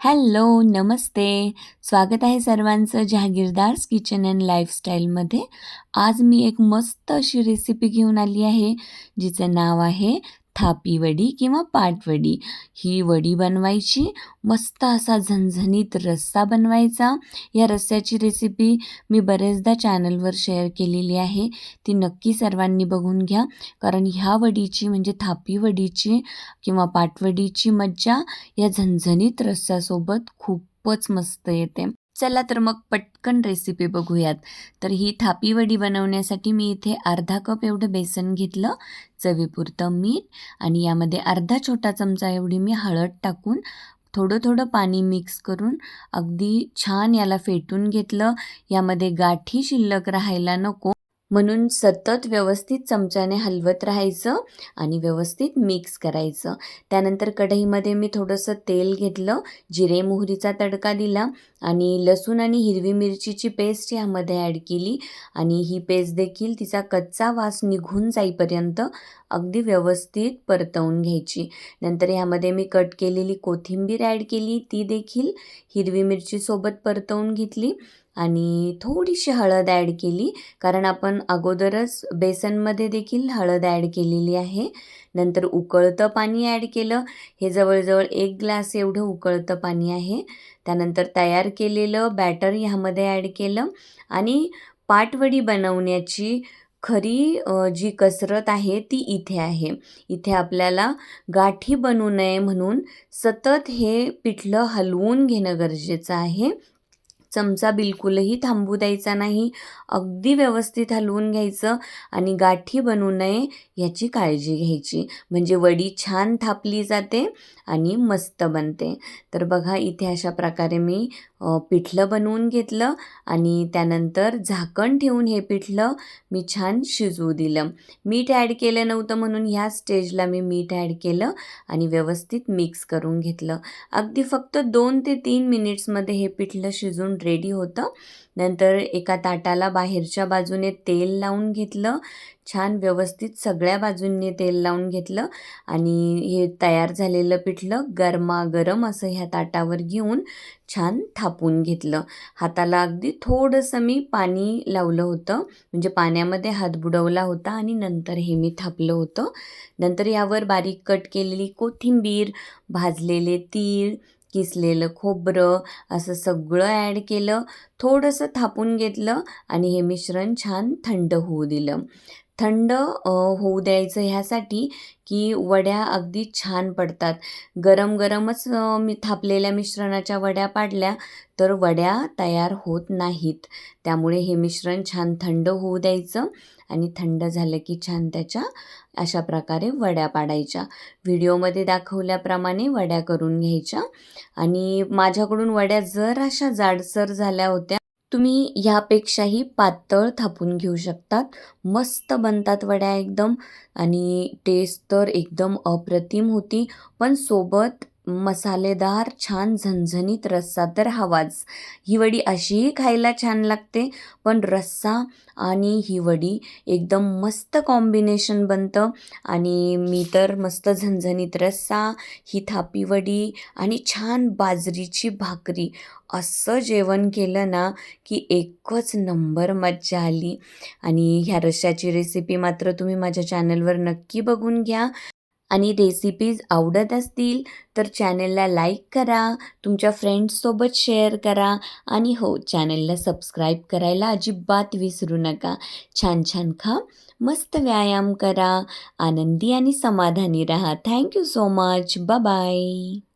Hello नमस्ते. स्वागत आहे सर्वांचं जहागीरदार्स किचन अँड लाईफस्टाईलमध्ये. आज मी एक मस्त अशी रेसिपी घेऊन आली आहे जिचं नाव आहे थापी वडी किंवा पाटवडी ही वडी बनवायची. मस्त असा झणझणीत रस्सा बनवायचा. या रस्स्याची रेसिपी मी बरेचदा चॅनलवर शेअर केलेली आहे. ती नक्की सर्वांनी बघून घ्या. कारण ह्या वडीची म्हणजे थापी वडीची किंवा पाटवडीची मज्जा या झणझणीत रस्स्यासोबत खूपच मस्त येते. चला तर मग पटकन रेसिपी बघूयात. तर ही थापी वडी बनवण्यासाठी मी इथे अर्धा कप एवढं बेसन घेतलं चवीपुरतं मीठ आणि यामध्ये अर्धा छोटा चमचा एवढी मी हळद टाकून थोडं थोडं पाणी मिक्स करून अगदी छान याला फेटून घेतलं. यामध्ये गाठी शिल्लक राहायला नको. म्हणून सतत व्यवस्थित चमच्याने हलवत राहायचं आणि व्यवस्थित मिक्स करायचं. त्यानंतर कढईमध्ये मी थोडंसं तेल घेतलं जिरे मोहरीचा तडका दिला आणि लसूण आणि हिरवी मिरचीची पेस्ट यामध्ये ॲड केली आणि ही पेस्ट देखील तिचा कच्चा वास निघून जाईपर्यंत अगदी व्यवस्थित परतवून घ्यायची. नंतर ह्यामध्ये मी कट केलेली कोथिंबीर ॲड केली ती देखील हिरवी मिरचीसोबत परतवून घेतली आणि थोडीशी हळद ॲड केली. कारण आपण अगोदरच बेसनमध्ये देखील हळद ॲड केलेली आहे. नंतर उकळतं पाणी ॲड केलं. हे जवळजवळ एक ग्लास एवढं उकळतं पाणी आहे. त्यानंतर तयार केलेलं बॅटर ह्यामध्ये ॲड केलं. आणि पाटवडी बनवण्याची खरी जी कसरत आहे ती इथे आहे. इथे आपल्याला गाठी बनू नये म्हणून सतत हे पिठलं हलवून घेणं गरजेचं आहे. चमचा बिलकुलही थांबू द्यायचा नाही. अगदी व्यवस्थित हलवून घ्यायचं आणि गाठी बनू नये याची काळजी घ्यायची. म्हणजे वडी छान थापली जाते आणि मस्त बनते. तर बघा इथे अशा प्रकारे मी पिठलं बनवून घेतलं आणि त्यानंतर झाकण ठेवून हे पिठलं मी छान शिजवू दिलं. मीठ ॲड केलं नव्हतं म्हणून ह्या स्टेजला मी मीठ ॲड केलं आणि व्यवस्थित मिक्स करून घेतलं. अगदी फक्त दोन ते तीन मिनिट्समध्ये हे पिठलं शिजून रेडी होतं. नंतर एका ताटाला बाहेरच्या बाजूने तेल लावून घेतलं. छान व्यवस्थित सगळ्या बाजूंनी तेल लावून घेतलं आणि हे तयार झालेलं पिठलं गरमागरम असं ह्या ताटावर घेऊन छान थापून घेतलं. हाताला अगदी थोडंसं मी पाणी लावलं होतं. म्हणजे पाण्यामध्ये हात बुडवला होता आणि नंतर हे मी थापलं होतं. नंतर यावर बारीक कट केलेली कोथिंबीर भाजलेले तीळ किसलेलं खोबरं असं सगळं ॲड केलं थोडंसं थापून घेतलं आणि हे मिश्रण छान थंड होऊ दिलं. थंड होऊ द्यायचं ह्यासाठी की वड्या अगदी छान पडतात. गरम गरमच मी थापलेल्या मिश्रणाच्या वड्या पाडल्या तर वड्या तयार होत नाहीत. त्यामुळे हे मिश्रण छान थंड होऊ द्यायचं आणि थंड झालं की छान त्याच्या अशा प्रकारे वड्या पाडायच्या. व्हिडिओमध्ये दाखवल्याप्रमाणे वड्या करून घ्यायच्या. आणि माझ्याकडून वड्या जर अशा जाडसर झाल्या होत्या तुम्ही ह्यापेक्षाही पातळ थापून घेऊ शकतात. मस्त बनतात वड्या एकदम. आणि टेस्ट तर एकदम अप्रतिम होती. पण सोबत मसालेदार छान झणझणीत रस्सा तर हवाच. ही वडी अशीही खायला छान लागते पण रस्सा आणि ही वडी एकदम मस्त कॉम्बिनेशन बनतं. आणि मी तर मस्त झणझणीत रस्सा ही थापी वडी आणि छान बाजरीची भाकरी असं जेवण केलं ना की एकच नंबर मज्जा आली. आणि ह्या रश्श्याची रेसिपी मात्र तुम्ही माझ्या चॅनलवर नक्की बघून घ्या. आणि रेसिपीज आवडत असतील तर चॅनलला लाईक करा तुमच्या फ्रेंड्ससोबत शेअर करा आणि हो चॅनलला सबस्क्राईब करायला अजिबात विसरू नका. छान छान खा मस्त व्यायाम करा आनंदी आणि समाधानी राहा. Thank you so much bye